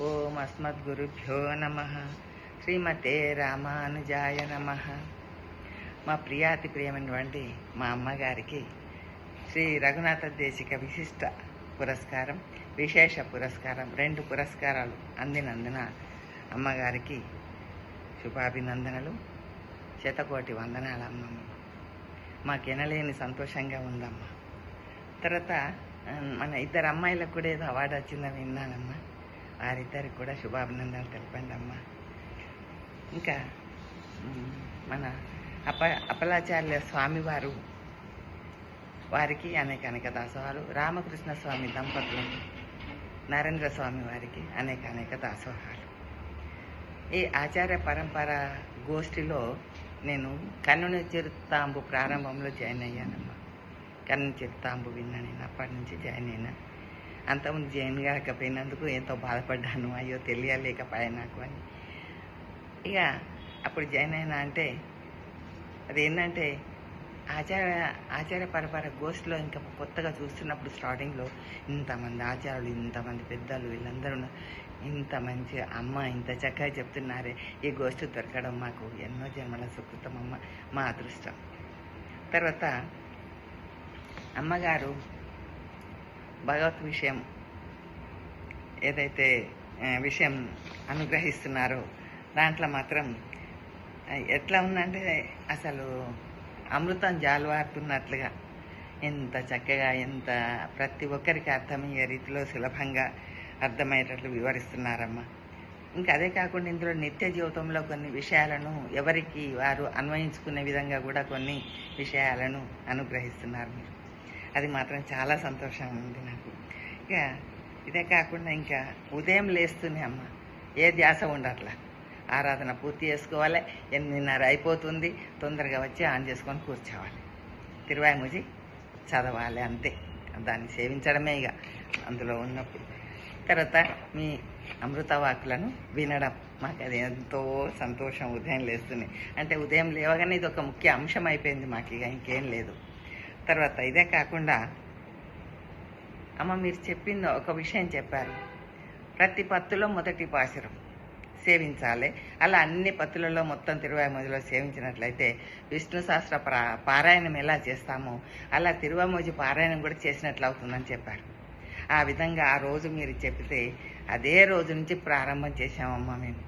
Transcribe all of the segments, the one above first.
ఓం అస్మద్గురుభ్యో నమ. శ్రీమతే రామానుజాయ నమ. మా ప్రియాతి ప్రియమైనటువంటి మా అమ్మగారికి శ్రీ రఘునాథ దేశిక విశిష్ట పురస్కారం విశేష పురస్కారం రెండు పురస్కారాలు అందినందున అమ్మగారికి శుభాభినందనలు శతకోటి వందనాలు అమ్మమ్మ. మాకెనలేని సంతోషంగా ఉందమ్మా. తర్వాత మన ఇద్దరు అమ్మాయిలకు కూడా ఏదో అవార్డు వచ్చిందని విన్నానమ్మా. వారిద్దరికి కూడా శుభాభినందనలు తెలపండి అమ్మ ఇంకా మన అప అపలాచార్య స్వామివారు వారికి అనేక అనేక దాసోహాలు. రామకృష్ణ స్వామి దంపతులు నరేంద్ర స్వామి వారికి అనేక అనేక దాసోహాలు. ఈ ఆచార్య పరంపర గోష్ఠిలో నేను కన్నుని చిరుతాంబు ప్రారంభంలో జాయిన్ అయ్యానమ్మా. కన్ను చిరుతాంబు విన్నా నేను అప్పటి నుంచి జాయిన్ అయినా. అంతకుముందు జాయిన్ కాకపోయినందుకు ఎంతో బాధపడ్డాను. అయ్యో తెలియలేకపోయా నాకు అని. ఇక అప్పుడు జాయిన్ అయినా అంటే అదేంటంటే ఆచార్య ఆచార్య పరపర గోష్ఠిలో ఇంకా కొత్తగా చూస్తున్నప్పుడు స్టార్టింగ్లో ఇంతమంది ఆచారాలు ఇంతమంది పెద్దలు వీళ్ళందరూ ఉన్నారు. ఇంత మంచి అమ్మ ఇంత చక్కగా చెప్తున్నారే. ఈ గోష్ఠి దొరకడం మాకు ఎన్నో జన్మల సుకృతం అమ్మ మా అదృష్టం. తర్వాత అమ్మగారు భగవత్ విషయం ఏదైతే విషయం అనుగ్రహిస్తున్నారో దాంట్లో మాత్రం ఎట్లా ఉందంటే అసలు అమృతం జాలువారుతున్నట్లుగా ఎంత చక్కగా ఎంత ప్రతి ఒక్కరికి అర్థమయ్యే రీతిలో సులభంగా అర్థమయ్యేటట్లు వివరిస్తున్నారమ్మా. ఇంకా అదే కాకుండా ఇందులో నిత్య జీవితంలో కొన్ని విషయాలను ఎవరికి వారు అన్వయించుకునే విధంగా కూడా కొన్ని విషయాలను అనుగ్రహిస్తున్నారు మీరు. అది మాత్రం చాలా సంతోషంగా ఉంది నాకు. ఇక ఇదే కాకుండా ఇంకా ఉదయం లేస్తూనే అమ్మ ఏ ధ్యాస ఉండట్లా. ఆరాధన పూర్తి చేసుకోవాలి ఎనిమిదిన్నర అయిపోతుంది తొందరగా వచ్చి ఆన్ చేసుకొని కూర్చోవాలి. తిరువాయముజి చదవాలి అంతే దాన్ని సేవించడమే ఇక అందులో ఉన్నప్పుడు. తర్వాత మీ అమృతవాకులను వినడం మాకు అది ఎంతో సంతోషం ఉదయం లేస్తుంది అంటే ఉదయం లేవగానే ఇది ఒక ముఖ్య అంశం అయిపోయింది మాకు ఇక ఇంకేం లేదు. తర్వాత ఇదే కాకుండా అమ్మ మీరు చెప్పింది ఒక విషయం చెప్పారు. ప్రతి పత్తులో మొదటి పాశరం సేవించాలి. అలా అన్ని పత్తులలో మొత్తం తిరువామోజిలో సేవించినట్లయితే విష్ణు శాస్త్ర పారాయణం ఎలా చేస్తామో అలా తిరువామూజి పారాయణం కూడా చేసినట్లు అవుతుందని చెప్పారు. ఆ విధంగా ఆ రోజు మీరు చెప్తే అదే రోజు నుంచి ప్రారంభం చేశామమ్మా మేము.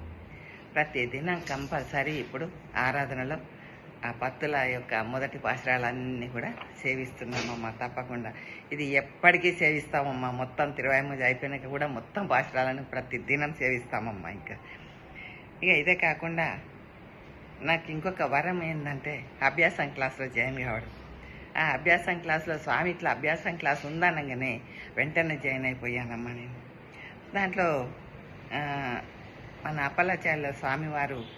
ప్రతి దినం కంపల్సరీ ఇప్పుడు ఆరాధనలో ఆ పత్తుల యొక్క మొదటి పాశరాలన్నీ కూడా సేవిస్తున్నామమ్మా తప్పకుండా. ఇది ఎప్పటికీ సేవిస్తామమ్మా. మొత్తం తిరువాయిమూజ అయిపోయినాక కూడా మొత్తం పాశరాలను ప్రతి దినం సేవిస్తామమ్మా ఇంకా. ఇక ఇదే కాకుండా నాకు ఇంకొక వరం ఏంటంటే అభ్యాసం క్లాస్లో జాయిన్ కావడం. ఆ అభ్యాసం క్లాస్లో స్వామి ఇట్లా అభ్యాసం క్లాస్ ఉందనగానే వెంటనే జాయిన్ అయిపోయానమ్మా నేను. దాంట్లో మన అప్పలాచార్య స్వామివారు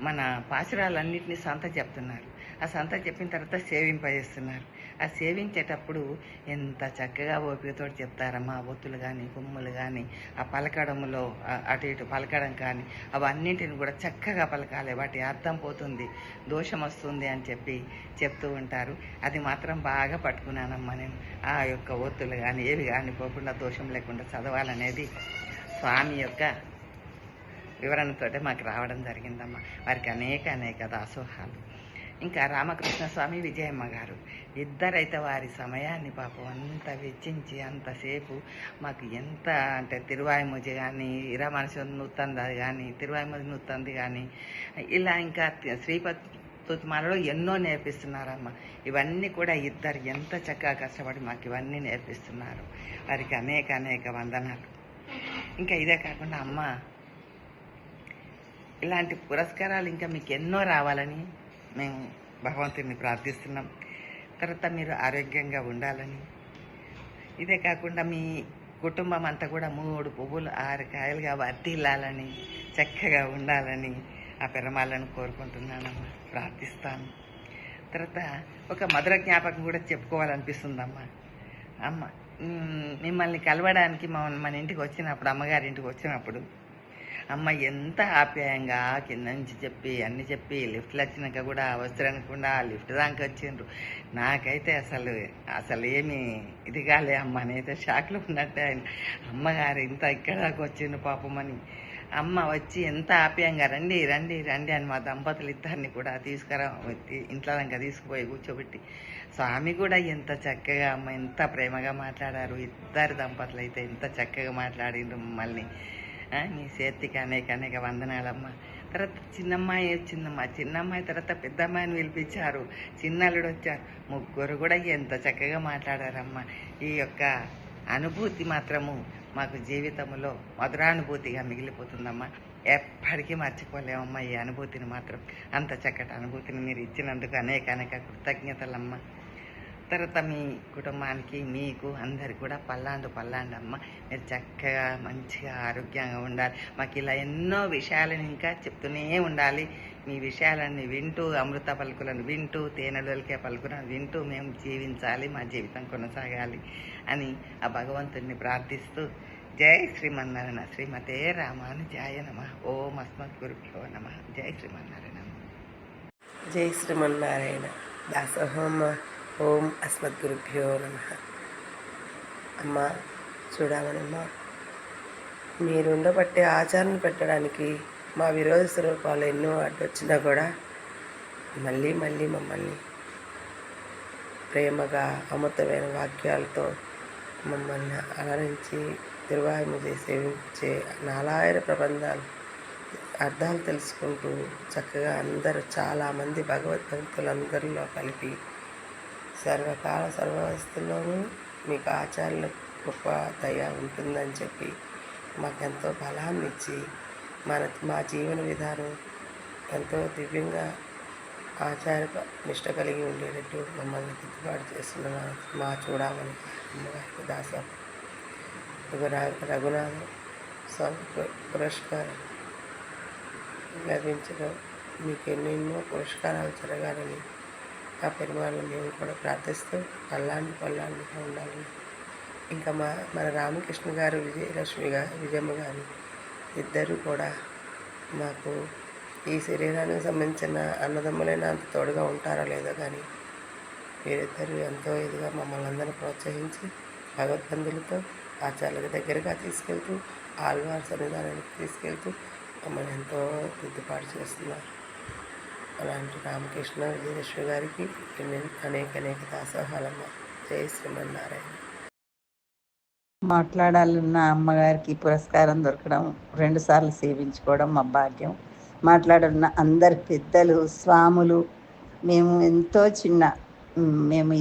మన పాశురాలన్నింటినీ సంత చెప్తున్నారు. ఆ సంత చెప్పిన తర్వాత సేవింపజేస్తున్నారు ఆ సేవించేటప్పుడు ఎంత చక్కగా ఓపికతో చెప్తారమ్మా ఆ ఒత్తులు కానీ కొమ్ములు కానీ ఆ పలకడములో అటు ఇటు పలకడం కానీ అవన్నింటిని కూడా చక్కగా పలకాలి. వాటి అర్థం పోతుంది దోషం వస్తుంది అని చెప్పి చెప్తూ ఉంటారు. అది మాత్రం బాగా పట్టుకున్నానమ్మా నేను. ఆ యొక్క ఒత్తులు కానీ ఏవి కానీ పోకుండా దోషం లేకుండా చదవాలనేది స్వామి యొక్క వివరణతోటే మాకు రావడం జరిగిందమ్మా. వారికి అనేక అనేక దాసోహాలు. ఇంకా రామకృష్ణ స్వామి విజయమ్మ గారు ఇద్దరైతే వారి సమయాన్ని పాపం అంత వెచ్చించి అంతసేపు మాకు ఎంత అంటే తిరువాయిముజి కానీ ఇరా మనిషి నూతంది కానీ తిరువాయిముజి నూతంది కానీ ఇలా ఇంకా తి- శ్రీపతి ఎన్నో నేర్పిస్తున్నారమ్మ. ఇవన్నీ కూడా ఇద్దరు ఎంత చక్కగా కష్టపడి మాకు ఇవన్నీ నేర్పిస్తున్నారు. వారికి అనేక అనేక వందనాలు. ఇంకా ఇదే కాకుండా అమ్మ ఇలాంటి పురస్కారాలు ఇంకా మీకు ఎన్నో రావాలని మేము భగవంతుడిని ప్రార్థిస్తున్నాం. తర్వాత మీరు ఆరోగ్యంగా ఉండాలని. ఇదే కాకుండా మీ కుటుంబం అంతా కూడా మూడు పువ్వులు ఆరు కాయలుగా వర్ధిల్లాలని చక్కగా ఉండాలని ఆ పెరమాలను కోరుకుంటున్నానమ్మా. ప్రార్థిస్తాను. తర్వాత ఒక మధుర జ్ఞాపకం కూడా చెప్పుకోవాలనిపిస్తుందమ్మా. అమ్మ మిమ్మల్ని కలవడానికి మన ఇంటికి వచ్చినప్పుడు అమ్మగారి ఇంటికి వచ్చినప్పుడు అమ్మ ఎంత ఆప్యాయంగా కింద నుంచి చెప్పి అన్ని చెప్పి లిఫ్ట్లు వచ్చినాక కూడా అవసరనకుండా లిఫ్ట్ దాకా వచ్చిండ్రు. నాకైతే అసలు అసలు ఏమి ఇది కాలే అమ్మ నేనైతే షాక్లో ఉన్నట్టే ఆయన అమ్మగారు ఇంత ఇక్కడ దాకా వచ్చిండు పాపమని అమ్మ వచ్చి ఎంత ఆప్యాయంగా రండి రండి రండి అని మా దంపతులు ఇద్దరిని కూడా తీసుకురా ఇంట్లో దాకా తీసుకుపోయి కూర్చోబెట్టి. స్వామి కూడా ఎంత చక్కగా అమ్మ ఎంత ప్రేమగా మాట్లాడారు. ఇద్దరు దంపతులు అయితే ఎంత చక్కగా మాట్లాడిండ్రు మమ్మల్ని. నీ చేతికి అనేక అనేక వందనాలమ్మ. తర్వాత చిన్నమ్మాయి వచ్చిందమ్మా చిన్నమ్మాయి తర్వాత పెద్దమ్మాయిని పిలిపించారు. చిన్నల్లుడు వచ్చారు. ముగ్గురు కూడా ఎంత చక్కగా మాట్లాడారమ్మా. ఈ యొక్క అనుభూతి మాత్రము మాకు జీవితంలో మధురానుభూతిగా మిగిలిపోతుందమ్మా. ఎప్పటికీ మర్చిపోలేమమ్మా ఈ అనుభూతిని మాత్రం. అంత చక్కటి అనుభూతిని మీరు ఇచ్చినందుకు అనేక అనేక కృతజ్ఞతలమ్మా. తర్వాత మీ కుటుంబానికి మీకు అందరికి కూడా పల్లాండు పల్లాండు అమ్మ. మీరు చక్కగా మంచిగా ఆరోగ్యంగా ఉండాలి. మాకు ఇలా ఎన్నో విషయాలను ఇంకా చెప్తూనే ఉండాలి. మీ విషయాలన్నీ వింటూ అమృత పలుకులను వింటూ తేనెలకే పలుకులను వింటూ మేము జీవించాలి మా జీవితం కొనసాగాలి అని ఆ భగవంతుడిని ప్రార్థిస్తూ జై శ్రీమన్నారాయణ. శ్రీమతే రామానుజాయ నమ. ఓం అస్మత్ గురుభ్యో నమ. జై శ్రీమన్నారాయణ. జై శ్రీమన్నారాయణ. దాసోహం ఓం అస్మద్గురుభ్యో నమ. అమ్మ చూడమనమ్మా మీరు ఉండబట్టే ఆచారం పెట్టడానికి మా విరోధ స్వరూపాలు ఎన్నో అడ్డొచ్చినా కూడా మళ్ళీ మళ్ళీ మమ్మల్ని ప్రేమగా అమృతమైన వాక్యాలతో మమ్మల్ని అలరించి నిర్వాహము చేసే చే నాలాయన ప్రబంధాలు అర్థాలు తెలుసుకుంటూ చక్కగా అందరూ చాలామంది భగవద్భక్తులందరిలో కలిపి సర్వకాల సర్వవస్థల్లోనూ మీకు ఆచార్యుల గొప్ప దయ ఉంటుందని చెప్పి మాకెంతో బలాన్ని ఇచ్చి మన మా జీవన విధానం ఎంతో దివ్యంగా ఆచార నిష్ట కలిగి ఉండేటట్టు మమ్మల్ని దిద్దుబాటు చేస్తున్న మా- మా చూడమని అమ్మగారికి దాసం రఘునా రఘునాథ స్వామి పు- పురస్కారం లభించడం మీకు ఎన్నెన్నో పురస్కారాలు జరగాలని ఆ పెరుమాళ్ళని మేము కూడా ప్రార్థిస్తూ పల్లాండి పల్లాండిగా ఉండాలి. ఇంకా మా మన రామకృష్ణ గారు విజయలక్ష్మి గారు విజయమ్మ గారు ఇద్దరు కూడా మాకు ఈ శరీరానికి సంబంధించిన అన్నదమ్ములైన అంత తోడుగా ఉంటారో లేదో కానీ వీరిద్దరూ ఎంతో ఇదిగా మమ్మల్ని అందరినీ ప్రోత్సహించి భగవద్బంధులతో ఆచార్యుల దగ్గరగా తీసుకెళ్తూ ఆళ్వార్ సన్నిధానానికి తీసుకెళ్తూ మమ్మల్ని ఎంతో దిద్దుబాటు చేస్తున్నారు. అలాంటి రామకృష్ణ విజయలక్ష్మి గారికి అనేక అనేక దాసోహాలమ్మ. జై శ్రీమన్నారాయణ. మాట్లాడాలన్న అమ్మగారికి పురస్కారం దొరకడం రెండుసార్లు సేవించుకోవడం మా భాగ్యం. మాట్లాడాలన్న అందరి పెద్దలు స్వాములు మేము ఎంతో చిన్న మేము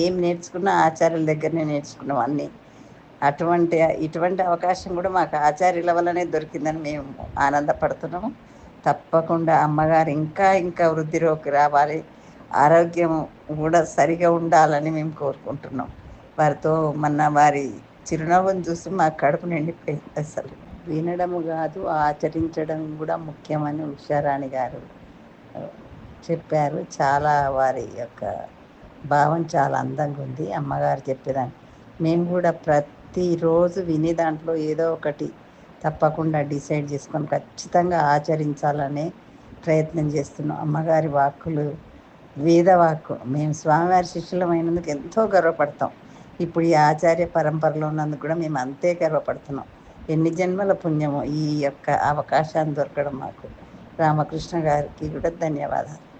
ఏం నేర్చుకున్నా ఆచార్యుల దగ్గరనే నేర్చుకున్నాం అన్నీ. అటువంటి ఇటువంటి అవకాశం కూడా మాకు ఆచార్యుల వల్లనే దొరికిందని మేము ఆనందపడుతున్నాము. తప్పకుండా అమ్మగారు ఇంకా ఇంకా వృద్ధిలోకి రావాలి. ఆరోగ్యం కూడా సరిగా ఉండాలని మేము కోరుకుంటున్నాం. వారితో మొన్న వారి చిరునవ్వును చూసి మా కడుపు నిండిపోయింది అసలు. వినడము కాదు ఆచరించడం కూడా ముఖ్యమని ఉషారాణి గారు చెప్పారు. చాలా వారి యొక్క భావం చాలా అందంగా ఉంది. అమ్మగారు చెప్పేదాన్ని. మేము కూడా ప్రతిరోజు విని దాంట్లో ఏదో ఒకటి తప్పకుండా డిసైడ్ చేసుకొని ఖచ్చితంగా ఆచరించాలనే ప్రయత్నం చేస్తున్నాం. అమ్మగారి వాక్కులు వేదవాక్కు మేము స్వామివారి శిష్యులమైనందుకు ఎంతో గర్వపడతాం. ఇప్పుడు ఈ ఆచార్య పరంపరలో ఉన్నందుకు కూడా మేము అంతే గర్వపడుతున్నాం. ఎన్ని జన్మల పుణ్యమో ఈ యొక్క అవకాశాన్ని దొరకడం మాకు. రామకృష్ణ గారికి కూడా ధన్యవాదాలు.